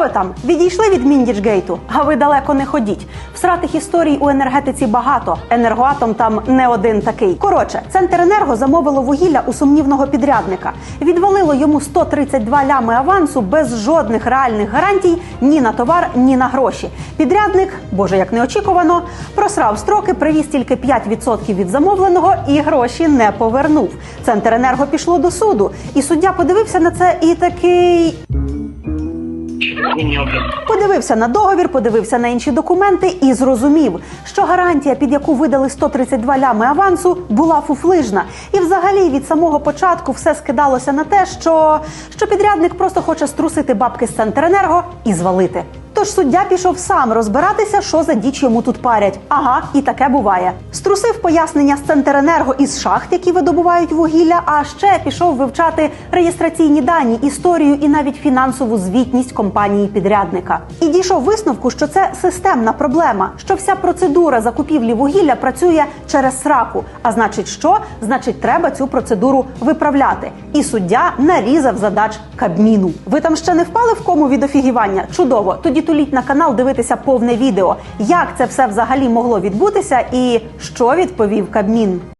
ви там? Відійшли від Міндічгейту? А ви далеко не ходіть. Всратих історій у енергетиці багато. Енергоатом там не один такий. Коротше, Центренерго замовило вугілля у сумнівного підрядника. Відвалило йому 132 лями авансу без жодних реальних гарантій ні на товар, ні на гроші. Підрядник, боже, як неочікувано, просрав строки, привіз тільки 5% від замовленого і гроші не повернув. Центренерго пішло до суду, і суддя подивився на це і такий. Подивився на договір, подивився на інші документи і зрозумів, що гарантія, під яку видали 132 лями авансу, була фуфлижна. І взагалі від самого початку все скидалося на те, що, що підрядник просто хоче струсити бабки з Центренерго і звалити. Тож суддя пішов сам розбиратися, що за діч йому тут парять. Ага, і таке буває. Струсив пояснення з Центренерго із шахт, які видобувають вугілля, а ще пішов вивчати реєстраційні дані, історію і навіть фінансову звітність компанії підрядника. І дійшов висновку, що це системна проблема, що вся процедура закупівлі вугілля працює через сраку. А значить, що? Значить, треба цю процедуру виправляти. І суддя нарізав задач Кабміну. Ви там ще не впали в кому від офігівання? Чудово! Тоді туліть на канал дивитися повне відео, як це все взагалі могло відбутися, і що відповів Кабмін.